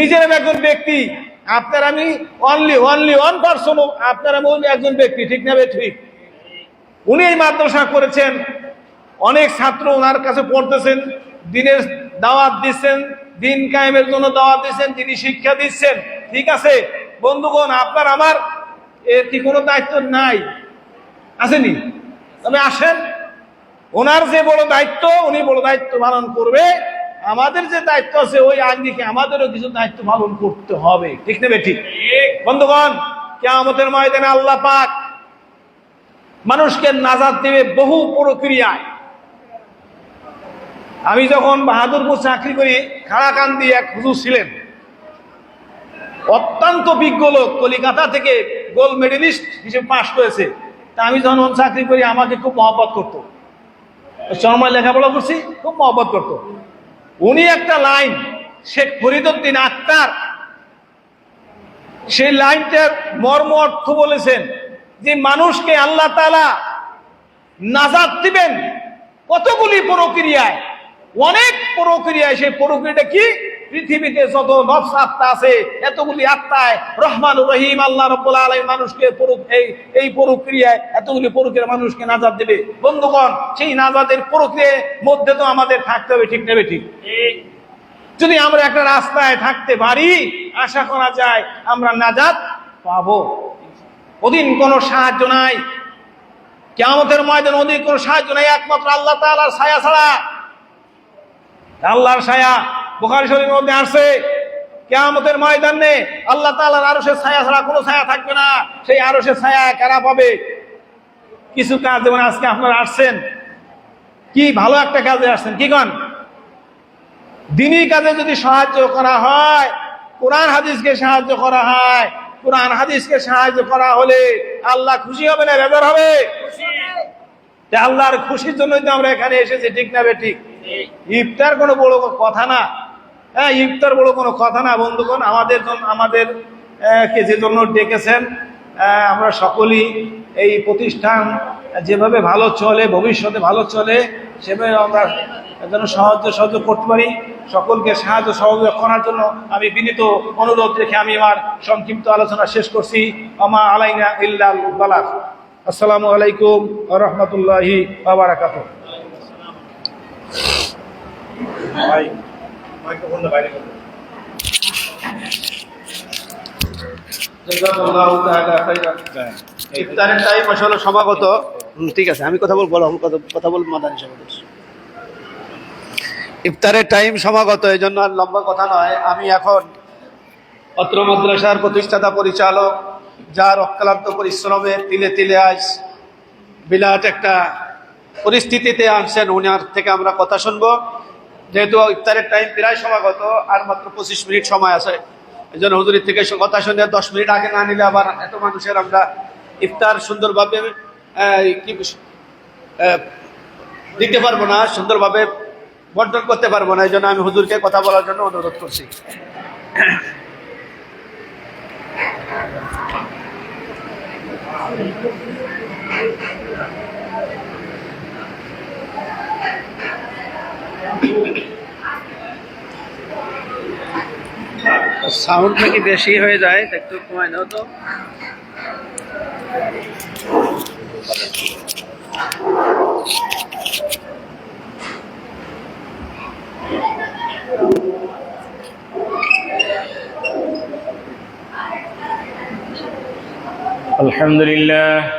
নিজের একজন ব্যক্তি, আপনার আমি অনলি অনলি ওয়ান পার্সন আপনার আমি একজন ব্যক্তি, ঠিক না ঠিক? উনি এই মাদ্রাসা করেছেন, অনেক ছাত্র ওনার কাছে পড়তেছেন, দিনের দাওয়াত দিচ্ছেন, দিন কায়েমের জন্য দাওয়াত দিচ্ছেন, তিনি শিক্ষা দিচ্ছেন, ঠিক আছে? বন্ধুগণ, আপনার আমার এর কি কোনো দায়িত্ব নাই? আসেনি? তবে আসেন। ওনার যে বড় দায়িত্ব, উনি বড় দায়িত্ব পালন করবে। আমাদের যে দায়িত্ব আছে, ওই আঙ্গিকে আমাদেরও কিছু দায়িত্ব পালন করতে হবে। ঠিক নেবে ঠিক বন্ধুগণ, কেয়ামতের ময়দানে আল্লাহ পাক মানুষকে নাজাদ দেবে বহু প্রক্রিয়ায়। আমি যখন বাহাদুরপুর চাকরি করি, খাড়াকান্দি এক হুজুর ছিলেন। অত্যন্ত বিজ্ঞ লোক, কলিকাতা থেকে গোল্ড মেডেলিস্ট হিসেবে পাশ করেছে তা আমি যখন চাকরি করি, আমাকে খুব মহব্বত করতো। সময় লেখাপড়া করছি, খুব মহব্বত করতো। উনি একটা লাইন, শেখ ফরিদুদ্দিন আক্তার সেই লাইনটার মর্ম অর্থ বলেছেন যে মানুষকে আল্লাহ তালা নাজাদ দিবেন কতগুলি প্রক্রিয়ায়, অনেক প্রক্রিয়ায়। সেই প্রক্রিয়াটা কি? পৃথিবীতে যত নফস আত্মা আছে, এতগুলি আত্মায় রহমান রহিম, আল্লাহ রব্বুল আলম মানুষকে পরু- এই এই প্রক্রিয়ায় এতগুলি প্রক্রিয়া মানুষকে নাজাদ দেবে। বন্ধুগণ, সেই নাজাদের প্রক্রিয়ার মধ্যে তো আমাদের থাকতে হবে, ঠিক নেবে ঠিক? যদি আমরা একটা রাস্তায় থাকতে পারি, আশা করা যায় আমরা নাজাদ পাবো। ওদিন কোনো সাহায্য নাই। কেমতের ময়দান ওদিন কোনো সাহায্য নাই, একমাত্র আল্লাহ তাআলার ছায়া ছাড়া। আল্লাহর ছায়া বুখারী শরীফের মধ্যে আসছে কেয়ামতের ময়দানে আল্লাহ তাআলার আরশের ছায়া ছাড়া কোনো ছায়া থাকবে না। সেই আরশের ছায়া কারা পাবে? কিছু কাজ যেমন আজকে আপনারা আসছেন কি ভালো একটা কাজে আসছেন কি কন? দিনী কাজে যদি সাহায্য করা হয় কোরআন হাদিসকে সাহায্য করা হয় কোরআন হাদিসকে সাহায্য করা হলে আল্লাহ খুশি হবে না বেজার হবে? আল্লাহর খুশির জন্যই তো আমরা এখানে এসেছি ঠিক না বে ঠিক? ইফতার কোনো বড় কথা না। হ্যাঁ ইফতার বড় কোনো কথা না, বন্ধুগণ। আমাদের জন্য আমাদের কে যে জন্য ডেকেছেন আমরা সকলেই এই প্রতিষ্ঠান যেভাবে ভালো চলে, ভবিষ্যতে ভালো চলে, সেভাবে আমরা যেন সাহায্য সহযোগ করতে পারি। সকলকে সাহায্য সহযোগ করার জন্য আমি বিনীত অনুরোধ রেখে আমি আমার সংক্ষিপ্ত আলোচনা শেষ করছি। আমা আলাইনা ইল্লাল বালাক আসসালামু আলাইকুম রহমতুল্লাহি বাবারাকাত ইফতারের টাইম আসলে সমাগত। ঠিক আছে আমি কথা বলব বলো, আমি কথা বলব মাদানী ইফতারের টাইম সমাগত এই জন্য আর লম্বা কথা নয়। আমি এখন অত্র মাদ্রাসার প্রতিষ্ঠাতা পরিচালক যার অক্লান্ত পরিশ্রমে তিলে তিলে আজ বিরাট একটা পরিস্থিতিতে আনছেন উনার থেকে আমরা কথা শুনব। যেহেতু ইফতারের টাইম প্রায় সমাগত, আর মাত্র পঁচিশ মিনিট সময় আছে। এই জন্য হুজুরের থেকে কথা শুনে দশ মিনিট আগে না নিলে আবার এত মানুষের আমরা ইফতার সুন্দরভাবে কি দিতে পারব না, সুন্দরভাবে বন্টন করতে পারব না। এই জন্য আমি হুজুরকে কথা বলার জন্য অনুরোধ করছি। সাউন্ড নাকি বেশি হয়ে যায় তা একটু কমায় দাও তো الحمد لله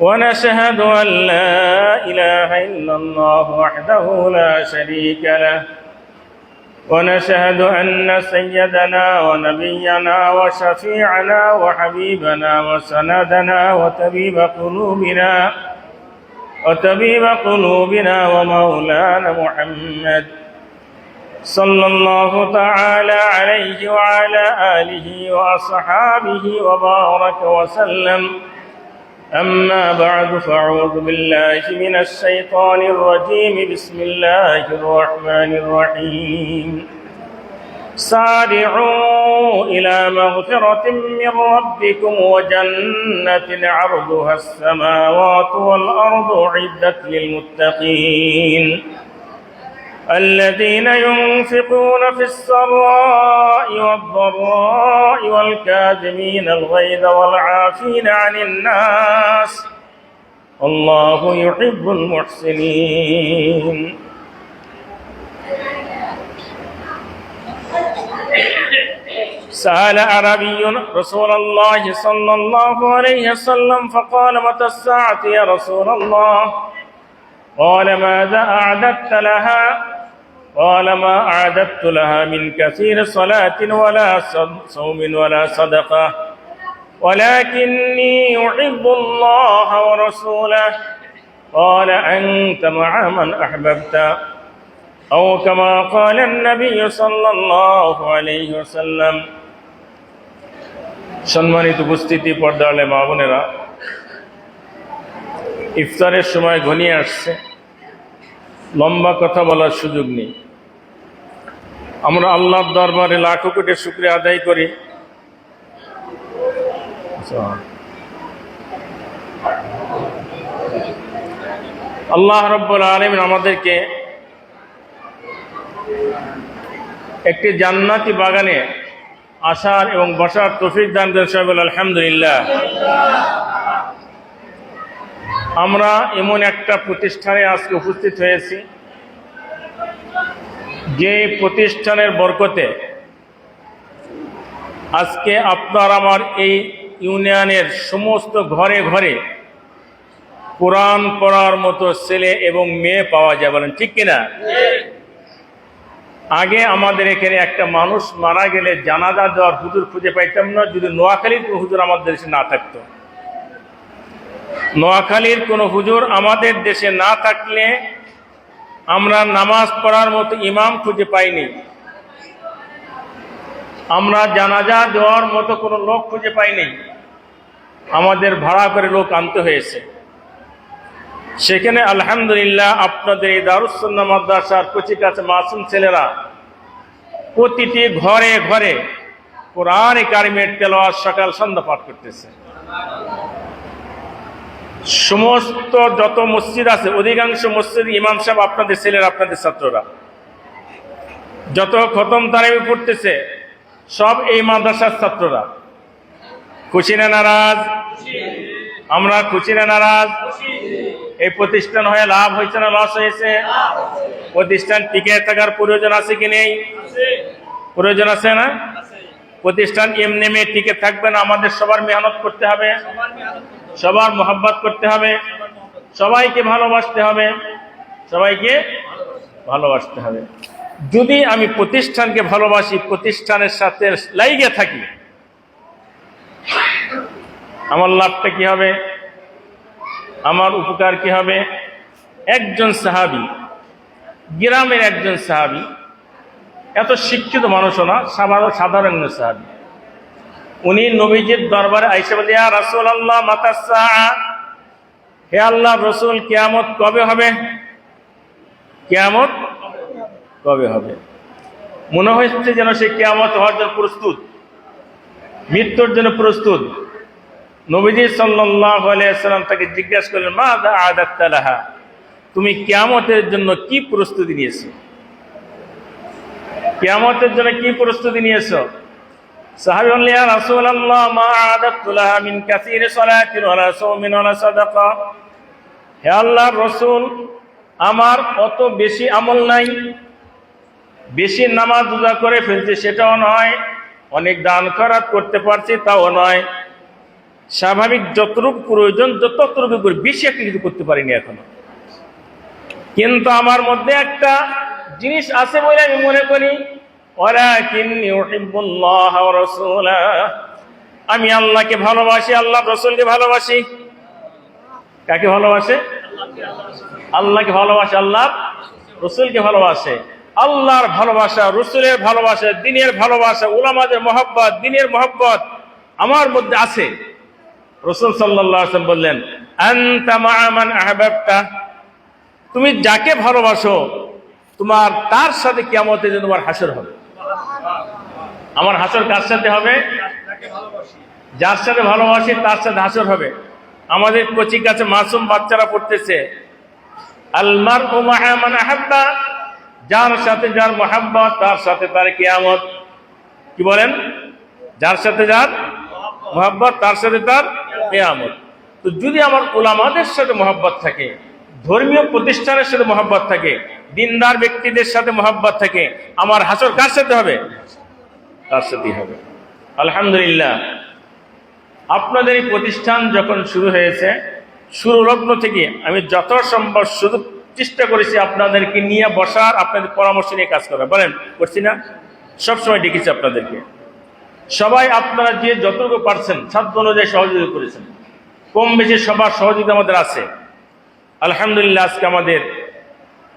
ونشهد أن لا إله إلا الله وحده لا شريك له. ونشهد أن سيدنا ونبينا وشفيعنا وحبيبنا وسندنا وطبيب قلوبنا وطبيب قلوبنا ومولانا محمد صلى الله تعالى عليه وعلى آله وأصحابه وبارك وسلم. أما بعد فأعوذ بالله من الشيطان الرجيم. بسم الله الرحمن الرحيم. سارعوا إلى مغفرة من ربكم وجنة عرضها السماوات والأرض عدت للمتقين. الذين ينفقون في السراء والضراء والكاذبين الغيظ والعافين عن الناس الله يحب المحسنين. سأل عربي رسول الله صلى الله عليه وسلم فقال متى الساعة يا رسول الله؟ قال ماذا أعددت لها قال ما أعددت لها من كثير صلاة ولا صوم ولا صدقة ولكني أحب الله ورسوله قال أنت مع من أحببت أو كما قال النبي صلى الله عليه وسلم সম্মানিত উপস্থিতি পর্দালে মা বোনেরা ইফতারের সময় ঘনিয়ে আসছে। লম্বা কথা বলার সুযোগ নেই। আমরা আল্লাহর দরবারে লাখো কোটি শুক্রিয়া আদায় করি। আল্লাহ রব্বুল আলমিন আমাদেরকে একটি জান্নাতি বাগানে আসার এবং বসার তফিক দান করেন। সবাই আলহামদুলিল্লাহ। আমরা এমন একটা প্রতিষ্ঠানে আজকে উপস্থিত হয়েছি, যে প্রতিষ্ঠানের বরকতে আজকে আপনার আমার এই ইউনিয়নের সমস্ত ঘরে ঘরে কোরআন পড়ার মতো ছেলে এবং মেয়ে পাওয়া যায় বলেন, ঠিক কিনা? আগে আমাদের এখানে একটা মানুষ মারা গেলে জানাজা দেওয়ার হুজুর খুঁজে পাইতাম না, যদি নোয়াখালীর হুজুর আমাদের দেশে না থাকতো। নোয়াখালীর কোনো হুজুর আমাদের দেশে না থাকলে আমরা নামাজ পড়ার মতো ইমাম খুঁজে পাইনি। আমরা জানাজা দেওয়ার মতো কোনো লোক খুঁজে পাইনি। আমাদের ভাড়া করে লোক আনতে হয়েছে। সেখানে আলহামদুলিল্লাহ আপনাদের এই দারুসন্না মাদ্রাসার কচি কাছে মাসুম ছেলেরা প্রতিটি ঘরে ঘরে কোরআন কারিমের তেলোয়ার সকাল সন্ধ্যা পাঠ করতেছে। সমস্ত যত মসজিদ আছে, অধিকাংশ মসজিদ ইমাম সাহেব, আপনাদের ছেলের, আপনাদের ছাত্ররা। যত খতম তারাবি পড়তেছে, সব এই মাদ্রাসার ছাত্ররা। খুশি না নারাজ? আমরা খুশি না নারাজ? এই প্রতিষ্ঠান হয়ে লাভ হয়েছে না লস হয়েছে? প্রতিষ্ঠান টিকে থাকার প্রয়োজন আছে কি নেই? প্রয়োজন আছে না? প্রতিষ্ঠান এমনি মেয়ে টিকে থাকবে না, আমাদের সবার মেহনত করতে হবে। সবার মোহাব্বত করতে হবে, সবাইকে ভালোবাসতে হবে, সবাইকে ভালোবাসতে হবে। যদি আমি প্রতিষ্ঠানকে ভালোবাসি, প্রতিষ্ঠানের সাথে লাইগে থাকি, আমার লাভটা কি হবে? আমার উপকার কি হবে? একজন সাহাবি, গ্রামের একজন সাহাবি, এত শিক্ষিত মানুষও না সাধারণ সাধারণ সাহাবি। উনি নবীজির দরবারে আইসে বলে রাসুল আল্লাহ হে আল্লাহ রসুল, কেয়ামত কবে হবে? কেয়ামত কবে হবে? মনে হচ্ছে যেন সে কেয়ামত হওয়ার জন্য প্রস্তুত, মৃত্যুর জন্য প্রস্তুত। নবীজি সাল্লাম তাকে জিজ্ঞাসা করলেন, মা আদাত্তালাহা তুমি কেয়ামতের জন্য কি প্রস্তুতি নিয়েছো? কেয়ামতের জন্য কি প্রস্তুতি নিয়েছো? সাহাবি বললেন, ইয়া রাসূলুল্লাহ, মা আদাতু লাহা মিন কাসীরি সালাতিন ওয়ালা সাওমিন ওয়ালা সাদাকা। হে আমার অত বেশি আমল নাই, বেশি নামাজ রোজা করে ফেলছি সেটাও নয়, অনেক দান খরাত করতে পারছি তাও নয়। স্বাভাবিক যতটুকু প্রয়োজন ততটুকু করে বেশি একটা কিছু করতে পারিনি এখনও। কিন্তু আমার মধ্যে একটা জিনিস আছে বলে আমি মনে করি আমি আল্লাহকে ভালোবাসি, আল্লাহ রসুলকে ভালোবাসি। কাকে ভালোবাসে? আল্লাহকে ভালোবাসে, আল্লাহ রসুলকে ভালোবাসে। আল্লাহর ভালোবাসা, রসুলের ভালোবাসা, দিনের ভালোবাসা, উলামাদের মহব্বত, দিনের মহব্বত আমার মধ্যে আছে। রসুল সাল্লাম বললেন তুমি যাকে ভালোবাসো, তোমার, তার সাথে কিয়ামতে যে তোমার হাসর হবে। আমার হাসর কার সাথে হবে? যার সাথে ভালোবাসি, তার সাথে হাসর হবে। আমাদের কচি কাছে মাসুম বাচ্চারা পড়তেছে। আলমার ও মাহামান আহাব্বা, যার সাথে যার মহাব্বত, তার সাথে তার কিয়ামত। কি বলেন? যার সাথে যার মহাব্বত, তার সাথে তার কেয়ামত। তো যদি আমার ওলামাদের সাথে মহাব্বত থাকে, ধর্মীয় প্রতিষ্ঠানের সাথে মহাব্বত থাকে, দিনদার ব্যক্তিদের সাথে মহাব্বত থাকে, আমার হাসর কার সাথে হবে? তার সাথেই হবে। আলহামদুলিল্লাহ, আপনাদের এই প্রতিষ্ঠান যখন শুরু হয়েছে, শুরু লগ্ন থেকে আমি যত সম্ভব শুধু চেষ্টা করেছি আপনাদেরকে নিয়ে বসার, আপনাদের পরামর্শ নিয়ে কাজ করা বলেন, করছি না? সবসময় ডেকেছি আপনাদেরকে। সবাই আপনারা যে যতটুকু পারছেন, সাধ্য অনুযায়ী সহযোগিতা করেছেন। কম বেশি সবার সহযোগিতা আমাদের আছে। আলহামদুলিল্লাহ, আজকে আমাদের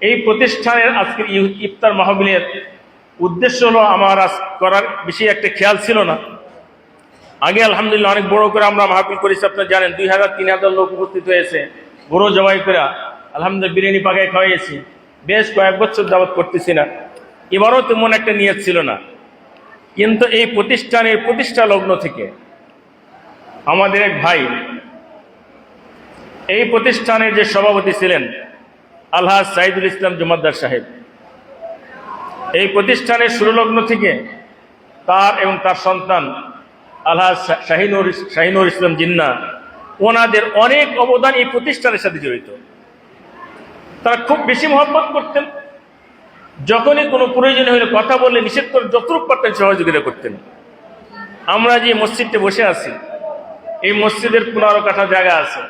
এই প্রতিষ্ঠানের, আজকের ইফতার মাহবিলের উদ্দেশ্য হলো আমার আজ করার বেশি একটা খেয়াল ছিল না। আগে আলহামদুলিল্লাহ অনেক বড় করে আমরা মাহফিল করেছি, আপনারা জানেন, দুই হাজার তিন হাজার লোক উপস্থিত হয়েছে বড় জবাই করে, আলহামদুলিল্লাহ বিরিয়ানি পাকায় খাওয়াইছি বেশ কয়েক বছর যাবত করতেছি না। এবারও তেমন একটা নিয়ত ছিল না। কিন্তু এই প্রতিষ্ঠানের প্রতিষ্ঠা লগ্ন থেকে আমাদের এক ভাই এই প্রতিষ্ঠানের যে সভাপতি ছিলেন আল্লাহ সাইদুল ইসলাম জুমাদ্দার সাহেব এই প্রতিষ্ঠানের সুরলগ্ন থেকে তার এবং তার সন্তান আল্লাহ শাহিনুর শাহিনুর ইসলাম জিন্না, ওনাদের অনেক অবদান এই প্রতিষ্ঠানের সাথে জড়িত। তারা খুব বেশি মহব্বত করতেন। যখনই কোনো প্রয়োজন হলে কথা বললে নিষেধ করে যতটুকু পারতেন সহযোগিতা করতেন। আমরা যে মসজিদে বসে আছি, এই মসজিদের পনেরো কাঠা জায়গা আছে।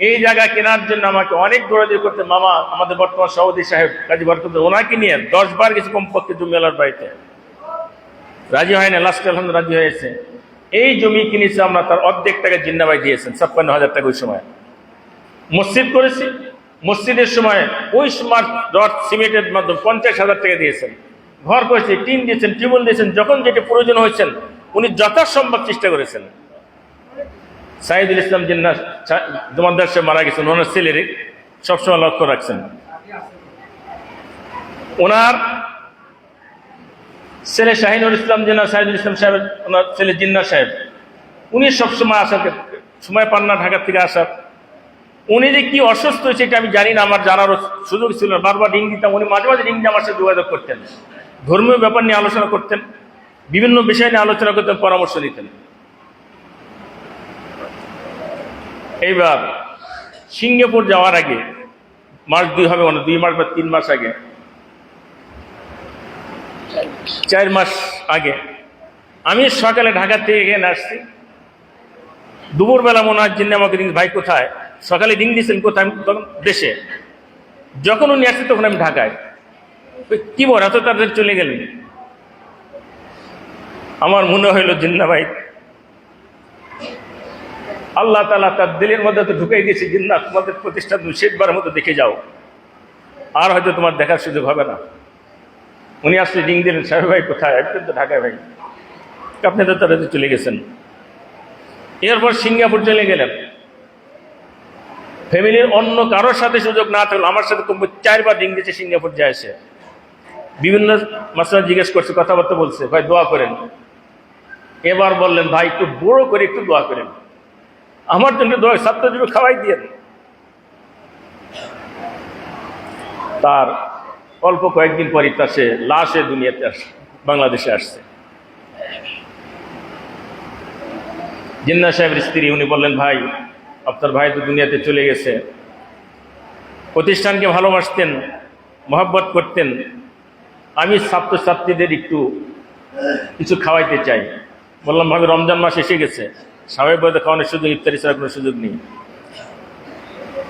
এই জায়গা কেনার জন্য আমাকে অনেক দৌড়াদৌড়ি করতে মামা, আমাদের বর্তমান সভাপতি সাহেব, কাজী বরকত, ওনাকে নিয়ে দশ বার গেছে কমপক্ষে জমি আলার বাড়িতে। রাজি হয় না, লাস্টে আলহামদুলিল্লাহ রাজি হয়েছে এই জমি কিনেছে আমরা, তার অর্ধেক টাকা জিন্নাবাই দিয়েছেন, ছাপ্পান্ন হাজার টাকা ওই সময়। মসজিদ করেছি, মসজিদের সময় ওই স্মার্ট রড সিমেন্টের মাধ্যমে পঞ্চাশ হাজার টাকা দিয়েছেন। ঘর করেছে, টিন দিয়েছেন, টিউবওয়েল দিয়েছেন, যখন যেটা প্রয়োজন হয়েছেন, উনি যথাসম্ভব চেষ্টা করেছেন। সাইদুল ইসলাম জিন্না জমাদার সাহেব মারা গেছেন, ওনার ছেলের সবসময় লক্ষ্য রাখছেন। ওনার ছেলে শাহিনুর ইসলাম জিন্না সাইদুল ইসলাম সাহেব, ওনার ছেলে জিন্না সাহেব। উনি সবসময় আসার সময় পান না ঢাকা থেকে আসার। উনি যে কি অসুস্থ হয়েছে এটা আমি জানি না, আমার জানারও সুযোগ ছিল না। বারবার রিং দিতাম, উনি মাঝে মাঝে রিং দিয়ে আমার সাথে যোগাযোগ করতেন। ধর্মীয় ব্যাপার নিয়ে আলোচনা করতেন, বিভিন্ন বিষয় নিয়ে আলোচনা করতেন, পরামর্শ দিতেন। এইবার সিঙ্গাপুর যাওয়ার আগে মাস দুই হবে মানে দুই মাস বা তিন মাস আগে, চার মাস আগে, আমি সকালে ঢাকা থেকে এখানে আসছি। দুপুরবেলা মনে হয় জিন্নে আমাকে ভাই কোথায়? সকালে রিং দিয়েছেন, কোথায়? তখন দেশে। যখন উনি আসছে, তখন আমি ঢাকায়। কি বল এত তাদের চলে গেলেন? আমার মনে হইল জিন্না ভাই আল্লাহ তালা তার দিলের মধ্যে তো ঢুকাই দিয়েছে জিন্না তোমাদের প্রতিষ্ঠান তুমি শেষবারের মতো দেখে যাও। আর হয়তো তোমার দেখার সুযোগ হবে না। উনি আসলে রিং দিলেন, সাহেব ভাই, কোথায়? আমি তো ঢাকায় ভাই। আপনি তো তাড়াতাড়ি চলে গেছেন। এরপর সিঙ্গাপুর চলে গেলেন। ফ্যামিলির অন্য কারোর সাথে সুযোগ না থাকলে আমার সাথে কমবে চারবার রিং দিয়েছে, সিঙ্গাপুর এসে। বিভিন্ন মাসলা জিজ্ঞেস করছে, কথাবার্তা বলছে, ভাই, দোয়া করেন। এবার বললেন, ভাই, একটু বড় করে একটু দোয়া করেন। আমার জন্য দোয়া ছাত্রজীবী খাওয়াই দিয়ে তার অল্প কয়েকদিন পরই তার সে লাশে দুনিয়াতে আসে, বাংলাদেশে আসছে। জিন্না সাহেবের স্ত্রী, উনি বললেন, ভাই, আপনার ভাই তো দুনিয়াতে চলে গেছে। প্রতিষ্ঠানকে ভালোবাসতেন, মহব্বত করতেন। আমি ছাত্রছাত্রীদের একটু কিছু খাওয়াইতে চাই। বললাম, ভাবে, রমজান মাস এসে গেছে। স্বাভাবিকভাবে খাওয়ানোর সুযোগ ইফতারি ছাড়া কোনো সুযোগ নেই।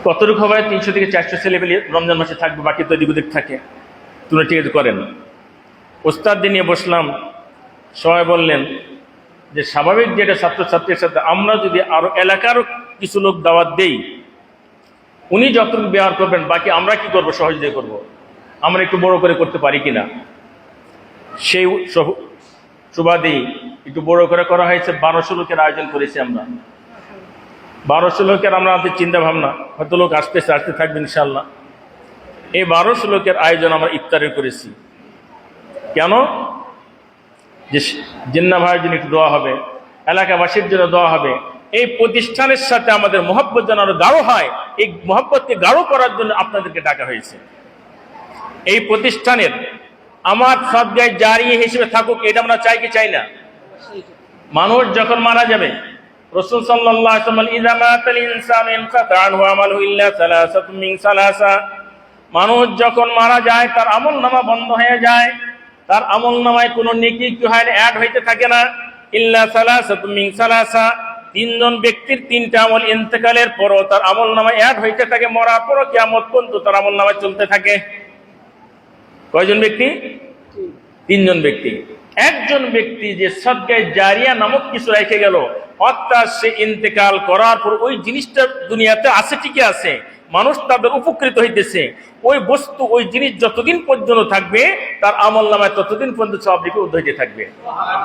কতটুকু হবে তিনশো থেকে চারশো ছেলে পেলে রমজান মাসে থাকবে, বাকি তো দিক থাকে। তুলে ঠিক করেন। ওস্তাদ নিয়ে বসলাম। সবাই বললেন যে, স্বাভাবিক যেটা ছাত্রছাত্রীর সাথে আমরা যদি আরও এলাকারও কিছু লোক দাওয়াত দেই, উনি যতটুকু ব্যবহার করবেন, বাকি আমরা কি করব? সহযোগিতা করব। আমরা একটু বড় করে করতে পারি কিনা? সেই সুবাদেই একটু বড় করে করা হয়েছে বারোশো লোকের আয়োজন করেছি আমরা। বারোশো লোকের আমরা আমাদের চিন্তা ভাবনা হয়তো লোক আসতেছে, আসতে থাকবে ইনশাল্লাহ এই বারোশো লোকের আয়োজন আমরা ইফতারের করেছি। কেন? যে জিন্না ভাইয়ের জন্য একটু দোয়া হবে, এলাকাবাসীর জন্য দেওয়া হবে। এই প্রতিষ্ঠানের সাথে আমাদের মহব্বত যেন আরও গাঢ় হয়, এই মহব্বতকে গাঢ় করার জন্য আপনাদেরকে ডাকা হয়েছে। এই প্রতিষ্ঠানের আমার সদ্গায় জারি হিসেবে থাকুক, এটা আমরা চাই কি চাই না? মানুষ যখন মারা যাবে মানুষ যখন মারা যায়, তার আমল নামা বন্ধ হয়ে যায়। তার আমল নামায় কোনো নেকি কি হয় অ্যাড হইতে থাকে না। ইল্লা সালাসাতুম সালাসা। তিনজন ব্যক্তির তিনটা আমল ইন্তেকালের পরও তার আমল নামায় অ্যাড হইতে থাকে, মরার পরও কিয়ামত পর্যন্ত তার আমল নামায় চলতে থাকে। কয়জন ব্যক্তি? তিনজন ব্যক্তি। একজন ব্যক্তি যে সদ্গায় জারিয়া নামক কিছু রেখে গেল অর্থাৎ সে ইন্তেকাল করার পর ওই জিনিসটা দুনিয়াতে আছে, ঠিকই আছে। মানুষ তাদের উপকৃত হইতেছে। ওই বস্তু, ওই জিনিস যতদিন পর্যন্ত থাকবে, তার আমল নামায় ততদিন পর্যন্ত সব দিকে উদ্ধৃত থাকবে।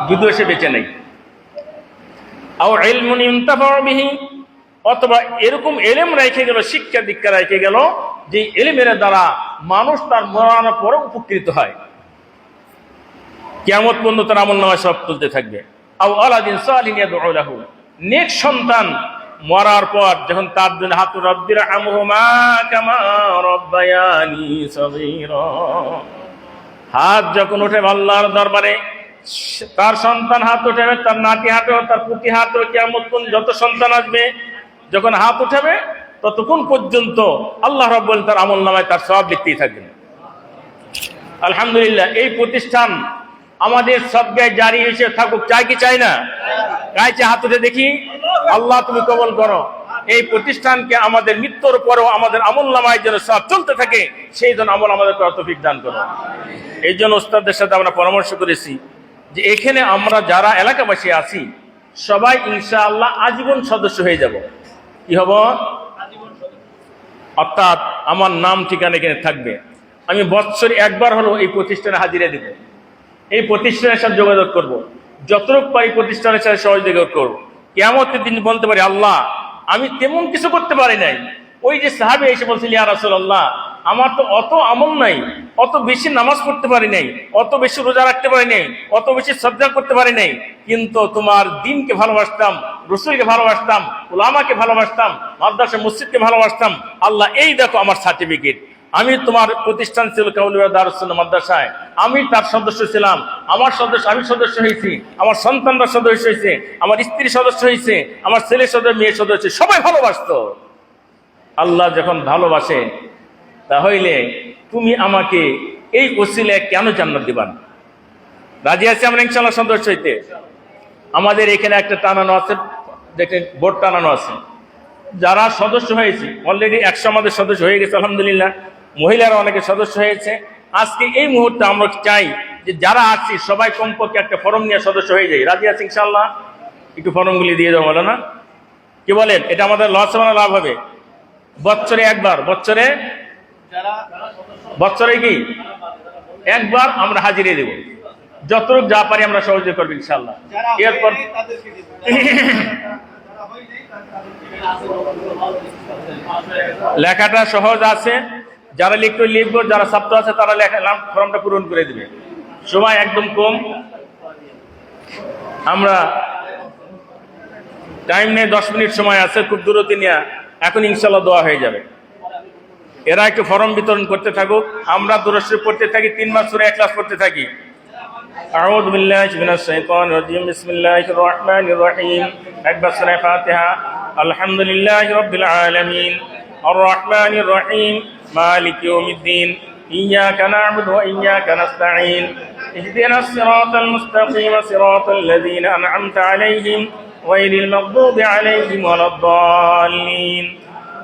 যদিও সে বেঁচে নেই। আও ইলমুন ইউনতাফাউ বিহি অথবা এরকম এলেম রেখে গেল, শিক্ষা দীক্ষা রেখে গেল, যে এলেমের দ্বারা মানুষ তার মরানোর পরে উপকৃত হয়। কেমন পর্যন্ত তার আমল নামায় সব তুলতে থাকবে। আও আলাদিন সালিন ইয়াদউ নেক সন্তান মরার পর যখন তার জন্য হাত রব্বির আমহুমা কামা রব্বায়ানি সগীরা। হাত যখন উঠে আল্লাহর দরবারে, তার সন্তান হাত উঠাবে তার নাতি হাতে তার পুতি হাতে কেমন যত সন্তান আসবে যখন হাত উঠাবে, ততক্ষণ পর্যন্ত আল্লাহ রব্বুল তার আমল নামায় তার সব লিখতেই থাকবেন। আলহামদুলিল্লাহ, এই প্রতিষ্ঠান আমাদের সব সবগায় জারি হিসেবে থাকুক, চাই কি চাই না? চাইছে হাত উঠে দেখি, আল্লাহ তুমি কবল করো। এই প্রতিষ্ঠানকে আমাদের মৃত্যুর পরেও আমাদের আমল নামায় যেন সব চলতে থাকে, সেই জন্য আমল আমাদের তৌফিক দান করো। এই জন্য ওস্তাদদের সাথে আমরা পরামর্শ করেছি যে এখানে আমরা যারা এলাকাবাসী আছি, সবাই ইনশাআল্লাহ আজীবন সদস্য হয়ে যাব। কি হব? অর্থাৎ আমার নাম ঠিকানা এখানে থাকবে। আমি বৎসরে একবার হলো এই প্রতিষ্ঠানে হাজিরা দেব। এই প্রতিষ্ঠানের সাথে যোগাযোগ করব। যতটুক পারি প্রতিষ্ঠানের সাথে সহযোগিতা করব। কেমতের দিন বলতে পারি, আল্লাহ, আমি তেমন কিছু করতে পারি নাই। ওই যে সাহাবে এসে বলছিল, ইয়া রাসূলুল্লাহ আমার তো অত আমল নাই, অত বেশি নামাজ পড়তে পারি নাই, অত বেশি রোজা রাখতে পারি নাই, অত বেশি শ্রদ্ধা করতে পারি নাই, কিন্তু তোমার দিনকে ভালোবাসতাম, রসুলকে ভালোবাসতাম, উলামাকে ভালোবাসতাম, মাদ্রাসা মসজিদকে ভালোবাসতাম, আল্লাহ এই দেখো আমার সার্টিফিকেট আমি তোমার প্রতিষ্ঠান ছিল কাউলিয়া মাদ্রাসায়। আমি তার সদস্য ছিলাম, আমার সদস্য, আমি সদস্য হয়েছি, আমার সন্তানরা সদস্য হয়েছে, আমার স্ত্রী সদস্য হয়েছে, আমার ছেলে সদস্য, মেয়ে সদস্য, সবাই ভালোবাসত। আল্লাহ যখন ভালোবাসে তাহলে তুমি আমাকে এই ওসিলে কেন জান্নাত দিবান রাজি আছি আমরা ইনশাল্লাহ সদস্য হইতে। আমাদের এখানে একটা টানানো আছে, দেখেন, বোর্ড টানানো আছে। যারা সদস্য হয়েছে অলরেডি একশো আমাদের সদস্য হয়ে গেছে, আলহামদুলিল্লাহ। মহিলারা অনেকে সদস্য হয়েছে। আজকে এই মুহূর্তে আমরা চাই যে যারা আছি, সবাই কমপক্ষে একটা ফর্ম নিয়ে সদস্য হয়ে যায় রাজি আছে ইনশাল্লাহ একটু ফর্মগুলি দিয়ে দেবো বলো না। কি বলেন? এটা আমাদের লস হবে লাভ হবে? বছরে একবার, বছরে বছরে কি? একবার আমরা হাজিরে দেব। যতটুক যা পারি আমরা সহযোগিতা করব ইনশাল্লাহ এরপর লেখাটা সহজ আছে। যারা লিখতে লিখব যারা ছাত্র আছে তারা লেখা ফর্মটা পূরণ করে দিবে। সময় একদম কম। আমরা টাইম নেই দশ মিনিট সময় আছে খুব দূরতি নিয়ে এখন ইনশাল্লাহ দেওয়া হয়ে যাবে। এরা একটু ফর্ম বিতরণ করতে থাকুক আমরা দূরস্ব পড়তে থাকি তিন মাস ধরে এক ক্লাস পড়তে থাকি أعوذ بالله من الشيطان الرجيم بسم الله الرحمن الرحيم أكبر سورة فاتحة الحمد لله رب العالمين الرحمن الرحيم مالك يوم الدين إياك نعبد وإياك نستعين اهدنا الصراط المستقيم صراط الذين أنعمت عليهم غير المغضوب عليهم ولا الضالين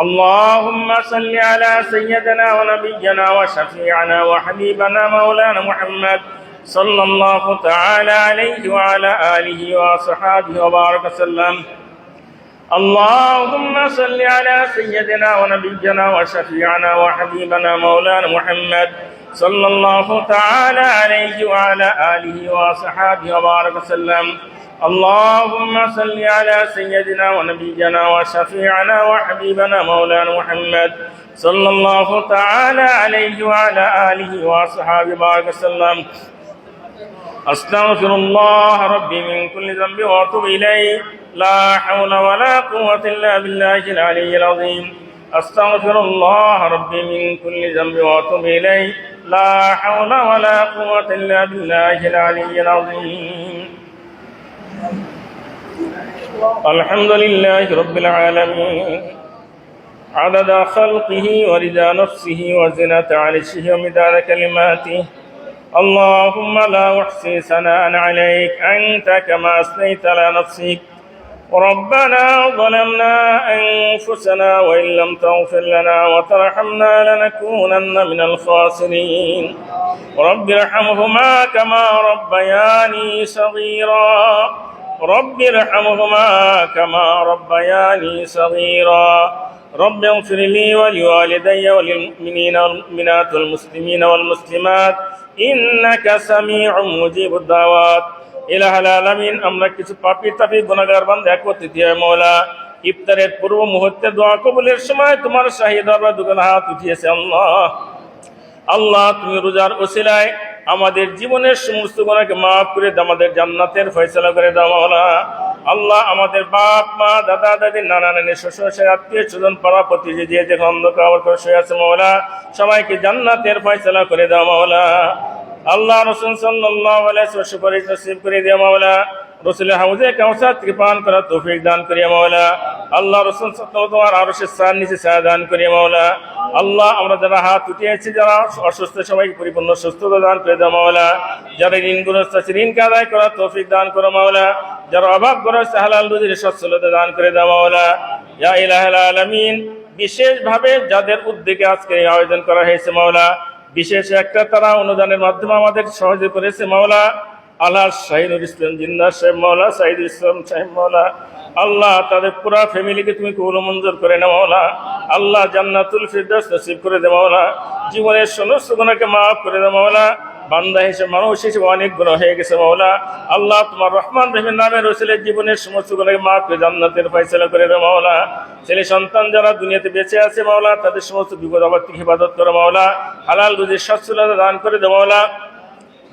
اللهم صل على سيدنا ونبينا وشفيعنا وحبيبنا مولانا محمد صلى الله تعالى عليه وعلى آله وصحابه وبارك وسلم. اللهم صل على سيدنا ونبينا وشفيعنا وحبيبنا مولانا محمد صلى الله تعالى عليه وعلى آله وصحابه وبارك وسلم. اللهم صل على سيدنا ونبينا وشفيعنا وحبيبنا مولانا محمد صلى الله تعالى عليه وعلى آله وصحابه وبارك وسلم. أستغفر الله ربي من كل ذنب وأتوب إليه. لا حول ولا قوة إلا بالله العلي العظيم. أستغفر الله ربي من كل ذنب وأتوب إليه. لا حول ولا قوة إلا بالله العلي العظيم. الحمد لله رب العالمين. عدد خلقه ورضا نفسه وزنة عرشه ومداد كلماته. اللهم لا أحصي ثناء عليك. أنت كما أثنيت على نفسك. ربنا ظلمنا أنفسنا وإن لم تغفر لنا وترحمنا لنكونن من الخاسرين. رب ارحمهما كما ربياني صغيرا. رب ارحمهما كما ربياني صغيرا. رب اغفر لي ولوالدي وللمؤمنين والمؤمنات والمسلمين والمسلمات. إنك سميع مجيب الدعوات. ইলাহ আলামিন, আমরা কিছু পাপি তাপি গুনাহগার বান্দা একত্রিত হয়ে মওলা ইফতারের পূর্ব মুহূর্তে দোয়া কবুলের সময় তোমার শাহী দরবার দুজন হাত উঠিয়েছে আল্লাহ। আল্লাহ, তুমি রোজার ওসিলায় আমাদের জীবনের সমস্ত গুণাকে মাফ করে আমাদের জান্নাতের ফয়সালা করে দাও মাওলা আল্লাহ, আমাদের বাপ, মা, দাদা, দাদি, নানা, নানি, শ্বশুর আত্মীয় স্বজন, পাড়া প্রতিবেশী যে যে অন্ধকার করে শুয়ে আছে মাওলা সবাইকে জান্নাতের ফয়সালা করে দাও মাওলা আল্লাহ রসুল সাল্লাহ সুপারিশ নসিব করে দিয়ে মাওলা। রসুল হাউজে কাউসার থেকে পান করার তৌফিক দান করিয়া মাওলা। আল্লাহ রসুল তোমার আরও সে নিচে ছায়া দান করিয়া মাওলা। আল্লাহ, আমরা যারা হাত উঠিয়েছি, যারা অসুস্থ, সবাইকে পরিপূর্ণ সুস্থতা দান করে দেওয়া মাওলা। যারা ঋণগ্রস্ত আছে, ঋণকে আদায় করা তৌফিক দান করো মাওলা। যারা অভাবগ্রস্ত হালাল রুজির সচ্ছলতা দান করে দাও মাওলা। ইয়া ইলাহাল আলামিন, বিশেষভাবে যাদের উদ্যোগে আজকে আয়োজন করা হয়েছে মাওলা বিশেষ একটা তারা অনুদানের মাধ্যমে আমাদের সহযোগ করেছে মাওলা আল্লাহ শাহিদুল ইসলাম জিন্দার সাহেব, মাওলা সাইদুল ইসলাম সাহেব, মাওলা আল্লাহ তাদের পুরা ফ্যামিলিকে তুমি কবুল মঞ্জুর করে না মাওলা। আল্লাহ জান্নাতুল ফিরদাস নসিব করে দে মাওলা। জীবনের সমস্ত গুণাকে মাফ করে দে মাওলা। বান্দা হিসেবে, মানুষ হিসেবে অনেক গুণ হয়ে গেছে, মাওলা। আল্লাহ তোমার রহমান রহিমের নামে রসুলের জীবনের সমস্ত গুণাকে মা করে জান্নাতের ফয়সলা করে দে মাওলা। ছেলে সন্তান যারা দুনিয়াতে বেঁচে আছে, মাওলা, তাদের সমস্ত বিপদ আবার থেকে হেফাজত করো, মাওলা। হালাল রুজির সচ্ছলতা দান করে দে মাওলা।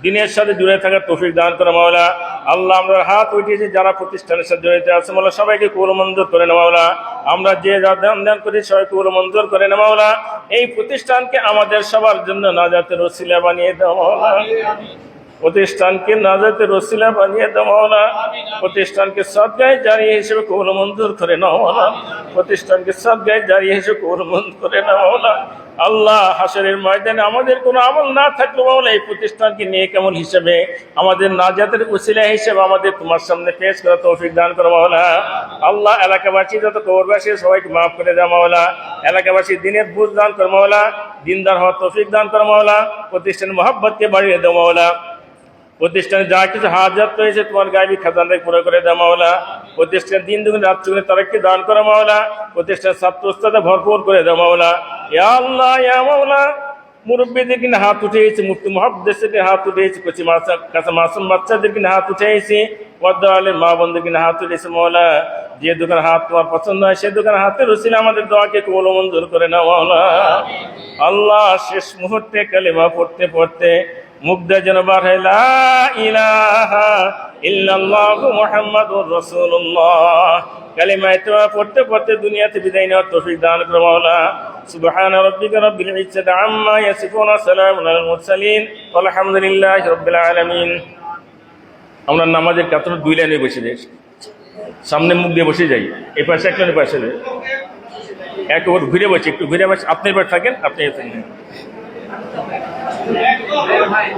দিনের সাথে জুড়ে থাকার তৌফিক দান করে মাওলা। আল্লাহ আমরা হাত উঠিয়েছি যারা প্রতিষ্ঠানের সাথে জড়িত আছে, মাওলা, সবাইকে কৌর মঞ্জুর করে না মাওলা। আমরা যে যা দান দান করি সবাই কৌর মঞ্জুর করে না মাওলা। এই প্রতিষ্ঠানকে আমাদের সবার জন্য না নাজাতের রসিলা বানিয়ে দাও মাওলা। প্রতিষ্ঠানকে নাজাতের রসিলা বানিয়ে দাও মাওলা। প্রতিষ্ঠানকে সদগায় জারি হিসেবে কৌর মঞ্জুর করে নাও মাওলা। প্রতিষ্ঠানকে সদগায় জারি হিসেবে কৌর মঞ্জুর করে নাও মাওলা। আল্লাহ হাসরের ময়দানে আমাদের কোনো আমল না থাকলে বলে এই প্রতিষ্ঠানকে নিয়ে কেমন হিসেবে আমাদের নাজাতের উচিলা হিসেবে আমাদের তোমার সামনে পেশ করা তৌফিক দান করো মাওলা। আল্লাহ এলাকাবাসী যত কবরবাসী সবাইকে মাফ করে দেওয়া মাওলা। এলাকাবাসী দিনের বুঝ দান করো মাওলা। দিনদার হওয়ার তৌফিক দান করো মাওলা। প্রতিষ্ঠান মহাব্বতকে বাড়িয়ে দেওয়া মাওলা। প্রতিষ্ঠানে যা কিছু হাজাত রয়েছে, তোমার গাইবি খাজানটাই পুরো করে দাও মাওলা। প্রতিষ্ঠানের দিন দুগুণ রাত চুগুনে তারাকে দান করো মাওলা। প্রতিষ্ঠানের ছাত্র উস্তাদে ভরপুর করে দাও মাওলা। আল্লাহ, ইয়া মাওলা। মুরব্বীদের কিনে হাত উঠেছে, মুফতি মহাদ্দেশকে হাত উঠেছে, কচি কাছে মাসুম বাচ্চাদের কিনে হাত উঠেছে। পদ্মা আলের মা বন্ধু কিনে হাত উঠেছে মাওলা। যে দোকান হাত তোমার পছন্দ হয়, সে দোকান হাতের রসিলে আমাদের দোয়াকে কবল মঞ্জুর করে মাওলা। আল্লাহ, শেষ মুহূর্তে কালেমা পড়তে পড়তে মুগ্ধা যেন লা ইলাহা পড়তে পড়তে দান আলামিন। আমরা নামাজের কাতর দুই লাইনে বসে যাই। সামনে মুখ দিয়ে বসে যাই। এই পাশে একটা পাশে একেবারে ঘুরে বসে, একটু ঘুরে বসে। আপনি এবার থাকেন, আপনি এখানে। 没有卖